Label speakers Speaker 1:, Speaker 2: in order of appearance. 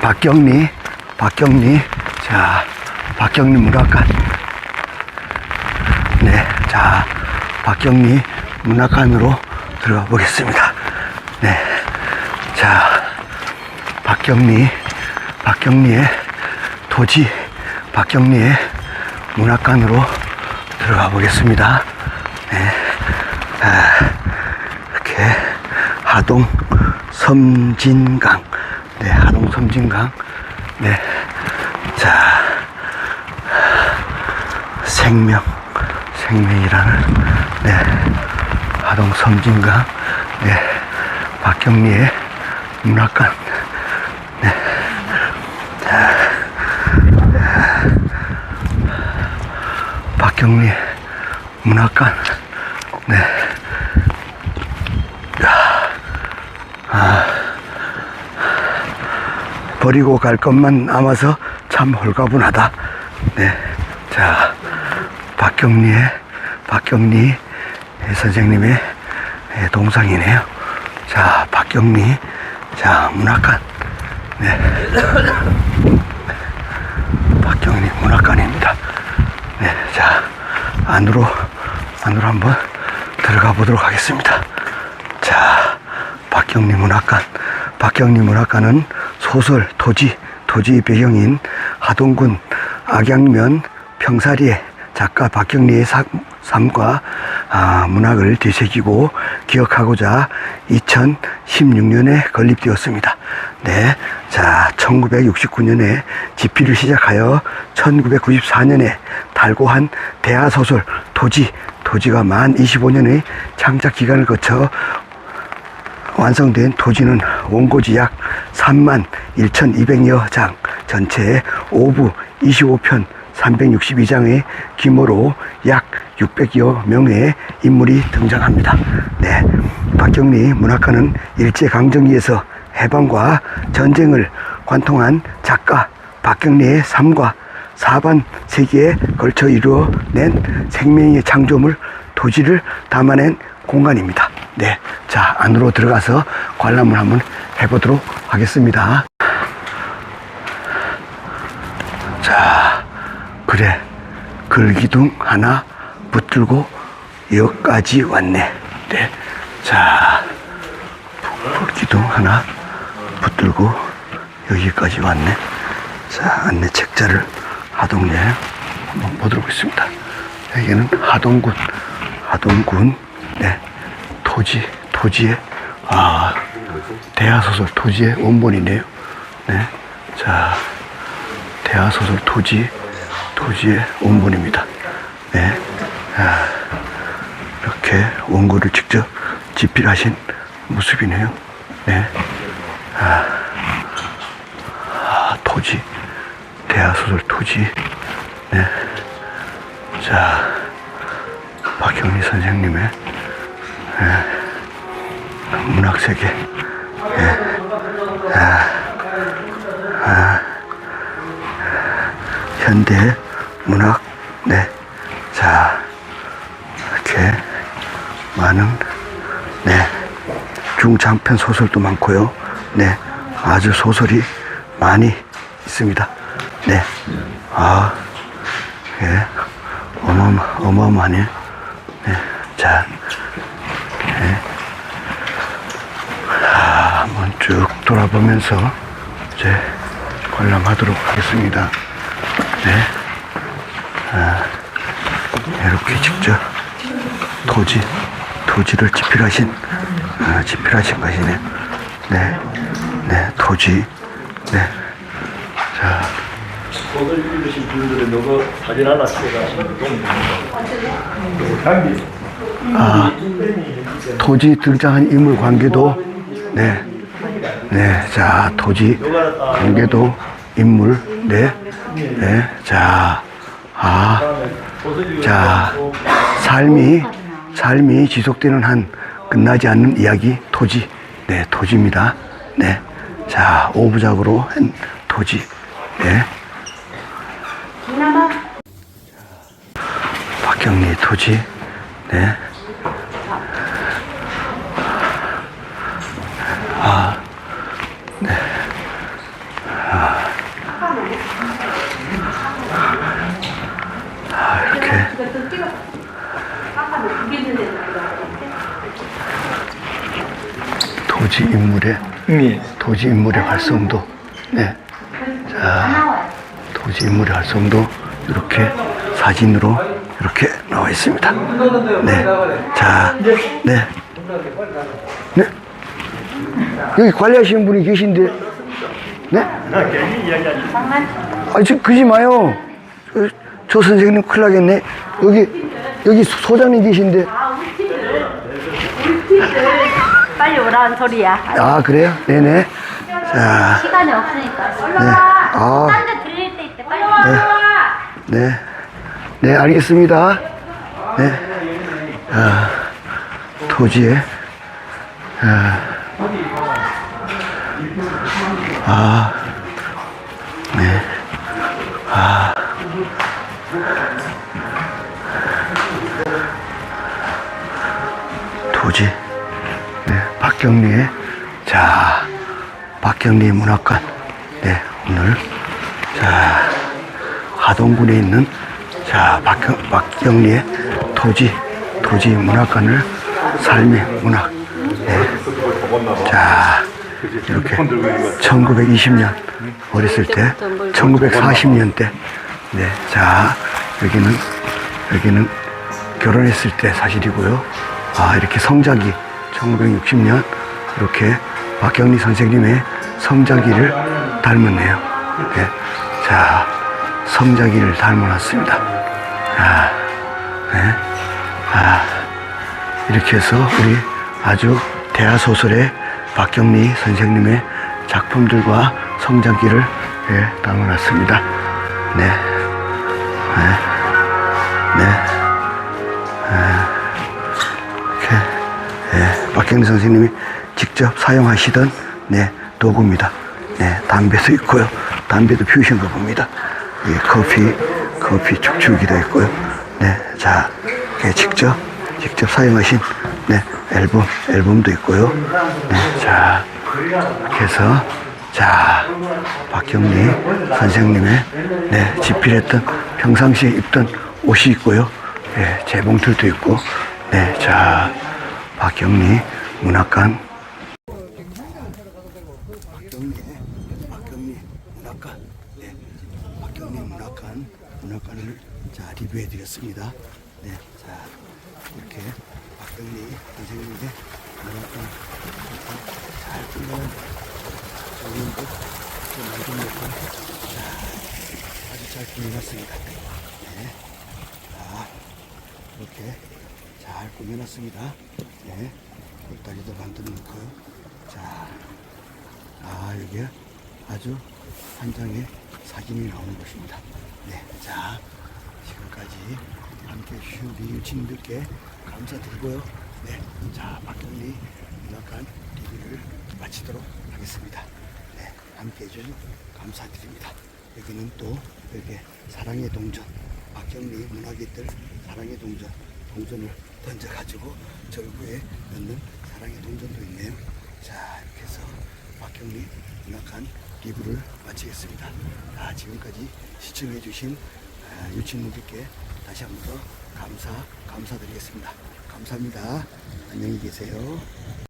Speaker 1: 박경리, 박경리. 자, 박경리 문학관. 네, 자, 박경리 문학관으로 들어가 보겠습니다. 네, 자, 박경리, 박경리의 도지, 박경리의 문학관으로 들어가 보겠습니다. 네, 아, 이렇게 하동 섬진강, 네, 하동 섬진강, 네, 자, 생명, 생명이라는, 네, 하동 섬진강, 네, 박경리의 문학관, 네, 자, 박경리 문학관, 네, 버리고 갈 것만 남아서 참 홀가분하다. 네. 자, 박경리의, 박경리 선생님의 예, 동상이네요. 자, 박경리. 자, 문학관. 네. 박경리 문학관입니다. 네. 자, 안으로, 안으로 한번 들어가 보도록 하겠습니다. 자, 박경리 문학관. 박경리 문학관은 소설 토지, 토지 배경인 하동군 악양면 평사리의 작가 박경리의 사- 삶과 아, 문학을 되새기고 기억하고자 2016년에 건립되었습니다. 네. 자, 1969년에 집필을 시작하여 1994년에 달고한 대하소설 토지, 토지가 만 25년의 창작 기간을 거쳐 완성된 토지는 원고지 약 3만 1,200여 장, 전체 5부 25편 362장의 규모로 약 600여 명의 인물이 등장합니다. 네. 박경리 문학관은 일제강점기에서 해방과 전쟁을 관통한 작가 박경리의 삶과 사반 세기에 걸쳐 이루어낸 생명의 창조물 토지를 담아낸 공간입니다. 네. 자, 안으로 들어가서 관람을 한번 해보도록 하겠습니다. 자, 그래. 글기둥 하나 붙들고 여기까지 왔네. 네. 자, 글기둥 하나 붙들고 여기까지 왔네. 자, 안내 책자를 하동에 한번 보도록 하겠습니다. 여기는 하동군, 하동군, 네. 토지, 토지의, 아, 대하소설 토지의 원본이네요. 네. 자, 대하소설 토지, 토지의 원본입니다. 네. 아, 이렇게 원고를 직접 집필하신 모습이네요. 네. 아, 아, 토지, 대하소설 토지. 네. 자, 박형리 선생님의 예, 문학세계. 예. 아, 아, 현대 문학. 네. 자, 이렇게 많은, 네. 중장편 소설도 많고요. 네. 아주 소설이 많이 있습니다. 네. 아, 예. 어마어마, 어마어마하네. 네. 자, 네. 아, 한번 쭉 돌아보면서 이제 관람하도록 하겠습니다. 네. 아, 이렇게 직접 토지, 토지를 집필하신, 아, 집필하신 것이네. 네. 네, 토지. 네. 자,
Speaker 2: 소설 읽으신 분들은 너가 사진 하나 찍어가시면 도움이 됩니다.
Speaker 1: 아, 토지 등장한 인물 관계도, 네. 네, 자, 토지 관계도 인물, 네. 네, 자, 아, 자, 삶이, 삶이 지속되는 한 끝나지 않는 이야기, 토지. 네, 토지입니다. 네. 자, 오부작으로 한 토지. 네. 박경리 토지. 네. 아, 이렇게 토지 인물의
Speaker 2: 예.
Speaker 1: 토지 인물의 활성도 네. 자, 토지 인물의 활성도 이렇게 사진으로 이렇게 나와 있습니다. 네. 자, 네. 네. 여기 관리하시는 분이 계신데, 네?
Speaker 2: 나 괜히 이야기하지.
Speaker 1: 아, 저, 그지 마요. 저, 저 선생님 큰일 나겠네. 여기, 여기 소장님 계신데.
Speaker 3: 빨리 오라는 소리야.
Speaker 1: 아, 그래요? 네네. 자,
Speaker 3: 시간이 없으니까.
Speaker 1: 네. 아,
Speaker 3: 딴데 들릴 때 있대. 빨리 와.
Speaker 1: 네. 네, 알겠습니다. 네. 아, 토지에, 아, 아, 네. 아. 토지, 네, 박경리의, 자, 박경리 문학관, 네, 오늘, 자, 하동군에 있는 자 박경, 박경리의 토지 토지 문학관을 삶의 문학 네. 자 이렇게 1920년 어렸을 때 1940년대 네 자 여기는 여기는 결혼했을 때 사실이고요 아 이렇게 성자기 1960년 이렇게 박경리 선생님의 성자기를 닮았네요 네. 자 성자기를 닮아놨습니다. 아, 네. 아, 이렇게 해서 우리 아주 대하 소설의 박경리 선생님의 작품들과 성자기를 예, 담아놨습니다. 네. 네. 네. 아, 이렇게, 예, 박경리 선생님이 직접 사용하시던 네, 도구입니다. 네, 담배도 있고요. 담배도 피우신 거 봅니다. 이 커피, 커피 축축기도 있고요. 네, 자, 이렇게 직접, 직접 사용하신, 네, 앨범, 앨범도 있고요. 네, 자, 이렇게 해서, 자, 박경리 선생님의, 네, 집필했던, 평상시에 입던 옷이 있고요. 예, 재봉틀도 있고, 네, 자, 박경리 문학관 박경리, 박경리 문학관, 네, 박경리 문학관, 문학관을 자 리뷰해 드렸습니다. 네, 자 이렇게 박경리 선생님의 문학관 이렇게 잘 꾸며놓은 정리도 좀 만들어놓고 자 아주 잘 꾸며놨습니다. 네, 자 이렇게 잘 꾸며놨습니다. 네, 꿀다리도 만들어 놓고요. 자. 아, 여기 아주 한 장의 사진이 나오는 곳입니다. 네, 자, 지금까지 함께 해주신 우리 유치님들께 감사드리고요. 네, 자, 박경리 문학관 리뷰를 마치도록 하겠습니다. 네, 함께 해주셔서 감사드립니다. 여기는 또 이렇게 사랑의 동전, 박경리 문학인들 사랑의 동전, 동전을 던져가지고 절구에 넣는 사랑의 동전도 있네요. 자, 이렇게 해서 박경리 문학관 리뷰를 마치겠습니다. 아, 지금까지 시청해주신 아, 유치님들께 다시 한 번 더 감사, 감사드리겠습니다. 감사합니다. 안녕히 계세요.